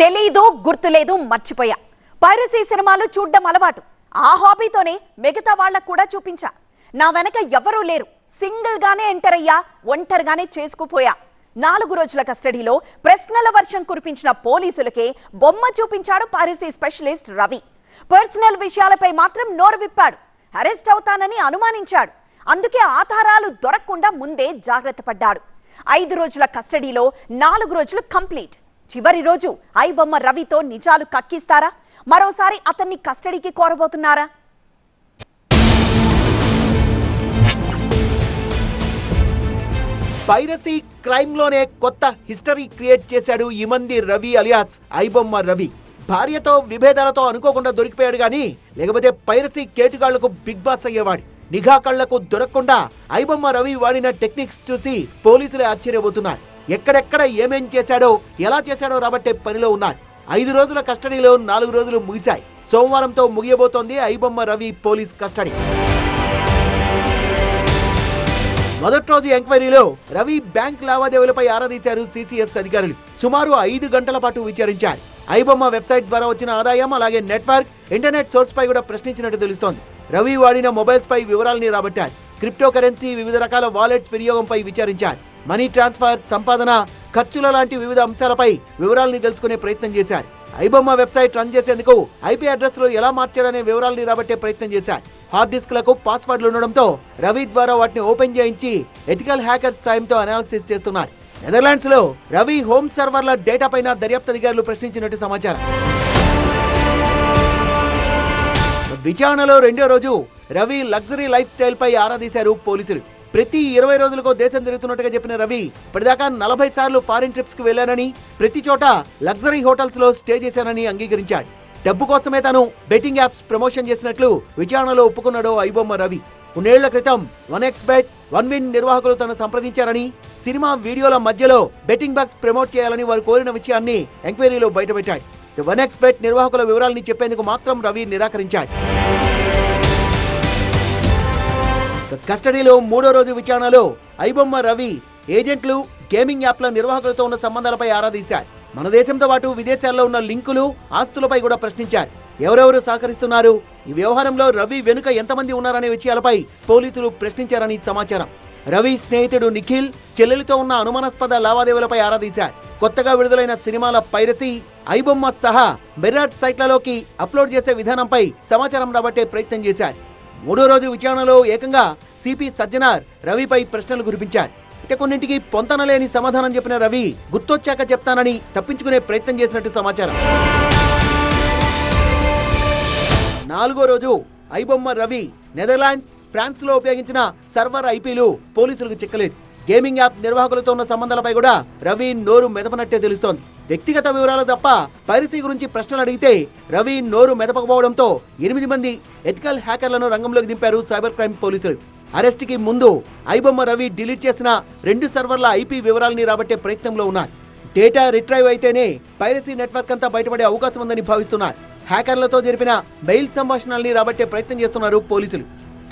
తెలీదు గుర్తులేదు మర్చిపోయా. పైరసీ సినిమాలు చూడ్డం అలవాటు. ఆ హాబీతోనే మిగతా వాళ్ళకు కూడా చూపించా. నా వెనక ఎవరూ లేరు. సింగిల్గానే ఎంటర్ అయ్యా ఒంటరిగానే చేసుకుపోయా. నాలుగు రోజుల కస్టడీలో ప్రశ్నల వర్షం కురిపించిన పోలీసులకే బొమ్మ చూపించాడు పైరసీ స్పెషలిస్ట్ రవి. పర్సనల్ విషయాలపై మాత్రం నోరు విప్పాడు. అరెస్ట్ అవుతానని అనుమానించాడు. అందుకే ఆధారాలు దొరకకుండా ముందే జాగ్రత్త పడ్డాడు. ఐదు రోజుల కస్టడీలో నాలుగు రోజులు కంప్లీట్. చివరి రోజు ఐబొమ్మ రవితో నిజాలు కక్కిస్తారా? మరోసారి అతన్ని కస్టడీకి కోరబోతున్నారా? పైరసీ క్రైమ్లోనే కొత్త హిస్టరీ క్రియేట్ చేశాడు ఈ మంది రవి అలియాస్ ఐబొమ్మ రవి. భార్యతో విభేదాలతో అనుకోకుండా దొరికిపోయాడు గాని లేకపోతే పైరసీ కేటుగాళ్ళకు బిగ్ బాస్ అయ్యేవాడు. నిఘా కళ్ళకు దొరకకుండా ఐబొమ్మ రవి వాడిన టెక్నిక్స్ చూసి పోలీసులే ఆశ్చర్యపోతున్నారు. ఎక్కడెక్కడ ఏమేం చేశాడో ఎలా చేశాడో రాబట్టే పనిలో ఉన్నారు ఐదు రోజుల కస్టడీలో నాలుగు రోజులు ముగిశాయి. సోమవారంతో ముగియబోతోంది ఐబొమ్మ రవి పోలీస్ కస్టడీ. మొదటి రోజు ఎంక్వైరీలో రవి బ్యాంక్ లావాదేవీలపై ఆరాదీశారు సిసిఎస్ అధికారులు. సుమారు ఐదు గంటల పాటు విచారించారు. ఐబొమ్మ వెబ్సైట్ ద్వారా వచ్చిన ఆదాయం అలాగే నెట్వర్క్ ఇంటర్నెట్ సోర్స్ పై కూడా ప్రశ్నించినట్టు తెలుస్తోంది. రవి వాడిన మొబైల్స్ పై వివరాలని రాబట్టారు. క్రిప్టో కరెన్సీ వివిధ రకాల వాలెట్స్ వినియోగంపై విచారించారు. మనీ ట్రాన్స్ఫర్ సంపాదన ఖర్చుల లాంటి వివిధ అంశాలపై వివరాలని తెలుసుకునే ప్రయత్నం చేశారు. ఐబొమ్మ వెబ్సైట్ రన్ చేసేందుకు ఐపీ అడ్రస్లో ఎలా మార్చారనే వివరాలని రాబట్టే ప్రయత్నం చేశారు. హార్డ్ డిస్క్లకు పాస్వర్డ్లు ఉండడంతో రవి ద్వారా వాటిని ఓపెన్ చేయించి ఎథికల్ హ్యాకర్స్ సాయంతో అనాలిసిస్ చేస్తున్నారు. నెదర్లాండ్స్లో రవి హోమ్ సర్వర్ల డేటా పైన దర్యాప్తు అధికారులు ప్రశ్నించినట్టు సమాచారం. విచారణలో రెండో రోజు రవి లగ్జరీ లైఫ్ స్టైల్ పై ఆరా తీశారు పోలీసులు. ప్రతి ఇరవై రోజులకు దేశం తిరుగుతున్నట్టుగా చెప్పిన రవి ఇప్పటిదాకా నలభై సార్లు ఫారిన్ ట్రిప్స్కి వెళ్ళానని ప్రతి చోట లగ్జరీ హోటల్స్లో స్టే చేశానని అంగీకరించాడు. డబ్బు కోసమే తాను బెట్టింగ్ యాప్స్ ప్రమోషన్ చేసినట్లు విచారణలో ఒప్పుకున్నాడు ఐబొమ్మ రవి. కొన్నేళ్ళ క్రితం one X bet one win నిర్వాహకులు తను సంప్రదించారని సినిమా వీడియోల మధ్యలో బెట్టింగ్ బాక్స్ ప్రమోట్ చేయాలని వారు కోరిన విషయాన్ని ఎంక్వైరీలో బయటపెట్టాడు. వన్ ఎక్స్ బెట్ నిర్వాహకుల వివరాలని చెప్పేందుకు మాత్రం రవి నిరాకరించాడు. కస్టడీలో మూడో రోజు విచారణలో ఐబొమ్మ రవి ఏజెంట్లు గేమింగ్ యాప్ల నిర్వాహకులతో ఉన్న సంబంధాలపై ఆరా తీశారు. మన దేశంతో పాటు విదేశాల్లో ఉన్న లింకులు ఆస్తులపై కూడా ప్రశ్నించారు. ఎవరెవరు సహకరిస్తున్నారు? ఈ వ్యవహారంలో రవి వెనుక ఎంతమంది ఉన్నారనే విషయాలపై పోలీసులు ప్రశ్నించారని సమాచారం. రవి స్నేహితుడు నిఖిల్ చెల్లెలితో ఉన్న అనుమానాస్పద లావాదేవీలపై ఆరా కొత్తగా విడుదలైన సినిమాల పైరసీ ఐబొమ్మ సహా మెరాట్ సైట్లలోకి అప్లోడ్ చేసే విధానంపై సమాచారం రాబట్టే ప్రయత్నం చేశారు. మూడో రోజు విచారణలో ఏకంగా సిపి సజ్జనార్ రవిపై ప్రశ్నలు కురిపించారు. ఇక కొన్నింటికి పొంతనలేని సమాధానం చెప్పిన రవి గుర్తొచ్చాక చెప్తానని తప్పించుకునే ప్రయత్నం చేసినట్టు సమాచారం. నాలుగో రోజు ఐబొమ్మ రవి నెదర్లాండ్ ఫ్రాన్స్లో ఉపయోగించిన సర్వర్ ఐపీలు పోలీసులకు చిక్కలేదు. గేమింగ్ యాప్ నిర్వాహకులతో ఉన్న సంబంధాలపై కూడా రవి నోరు మెదపనట్టే తెలుస్తోంది. వ్యక్తిగత వివరాలు తప్ప పైరసీ గురించి ప్రశ్నలు అడిగితే రవి నోరు మెదపకపోవడంతో ఎనిమిది మంది ఎథికల్ హ్యాకర్లను రంగంలోకి దింపారు సైబర్ క్రైమ్ పోలీసులు. అరెస్ట్కి ముందు ఐబొమ్మ రవి డిలీట్ చేసిన రెండు సర్వర్ల ఐపీ వివరాలని రాబట్టే ప్రయత్నంలో ఉన్నారు. డేటా రిట్రైవ్ అయితేనే పైరసీ నెట్వర్క్ అంతా బయటపడే అవకాశం ఉందని భావిస్తున్నారు. హ్యాకర్లతో జరిపిన మెయిల్ సంభాషణల్ని రాబట్టే ప్రయత్నం చేస్తున్నారు పోలీసులు.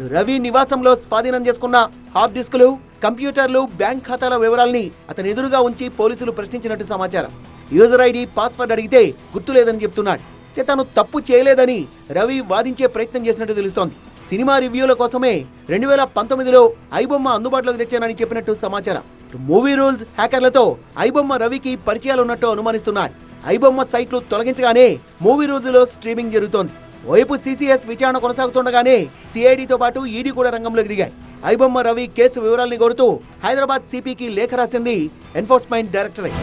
రవి నివాసంలో స్వాధీనం చేసుకున్న హార్డ్ డిస్కులు కంప్యూటర్లు బ్యాంక్ ఖాతాల వివరాల్ని అతని ఎదురుగా ఉంచి పోలీసులు ప్రశ్నించినట్టు సమాచారం. యూజర్ ఐడి పాస్వర్డ్ అడిగితే గుర్తులేదని చెప్తున్నాడు. తను తప్పు చేయలేదని రవి వాదించే ప్రయత్నం చేసినట్టు తెలుస్తోంది. సినిమా రివ్యూల కోసమే రెండు వేల పంతొమ్మిదిలో ఐబొమ్మ అందుబాటులోకి తెచ్చానని చెప్పినట్టు సమాచారం. మూవీ రూల్స్ హ్యాకర్లతో ఐబొమ్మ రవికి పరిచయాలు ఉన్నట్టు అనుమానిస్తున్నారు. ఐబొమ్మ సైట్లు తొలగించగానే మూవీ రోజులో స్ట్రీమింగ్ జరుగుతోంది. వైపు సిసిఎస్ విచారణ కొనసాగుతుండగానే సిఐడితో పాటు ఈడీ కూడా రంగంలోకి దిగాయి. ఐబొమ్మ రవి కేసు వివరాల్ని కోరుతూ హైదరాబాద్ సిపికి లేఖ రాసింది ఎన్ఫోర్స్మెంట్ డైరెక్టరేట్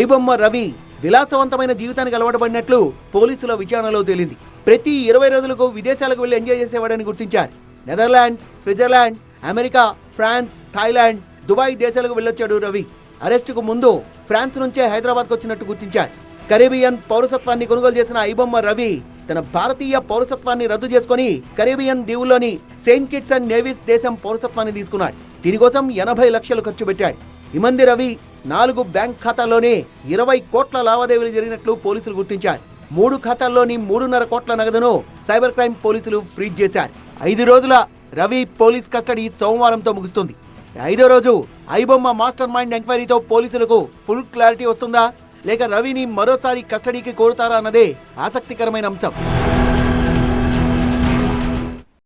ఐబొమ్మ రవి విలాసవంతమైన జీవితానికి అలవాటుపడినట్లు పోలీసుల విచారణలో తేలింది. ప్రతి ఇరవై రోజులకు విదేశాలకు వెళ్ళి ఎంజాయ్ చేసేవాడని గుర్తించారు. Netherlands Switzerland America France Thailand Dubai దేశాలకు వెళ్ళొచ్చాడు రవి. అరెస్టుకు ముందు ఫ్రాన్స్ నుంచే హైదరాబాద్కు వచ్చినట్టు గుర్తించారు. కరేబియన్ పౌరసత్వాన్ని కొనుగోలు చేసిన ఐబొమ్మ రవి తన భారతీయ పౌరసత్వాన్ని రద్దు చేసుకుని కరేబియన్ దీవుల్లోని సెయింట్ కిట్స్ అండ్ నేవిస్ దేశం పౌరసత్వాన్ని తీసుకున్నాడు. దీనికోసం ఎనభై లక్షలు ఖర్చు పెట్టాడు. ఇమంది రవి నాలుగు బ్యాంక్ ఖాతాల్లోనే ఇరవై కోట్ల లావాదేవీలు జరిగినట్లు పోలీసులు గుర్తించారు. మూడు ఖాతాల్లోని మూడున్నర కోట్ల నగదును సైబర్ క్రైమ్ పోలీసులు ఫ్రీజ్ చేశారు. ఐదు రోజుల రవి పోలీస్ కస్టడీ సోమవారంతో ముగుస్తుంది. ఐదో రోజు ఐబొమ్మ మాస్టర్ మైండ్ ఎంక్వైరీతో పోలీసులకు ఫుల్ క్లారిటీ వస్తుందా? లేక రవిని మరోసారి కస్టడీకి కోరుతారా అన్నదే ఆసక్తికరమైన అంశం.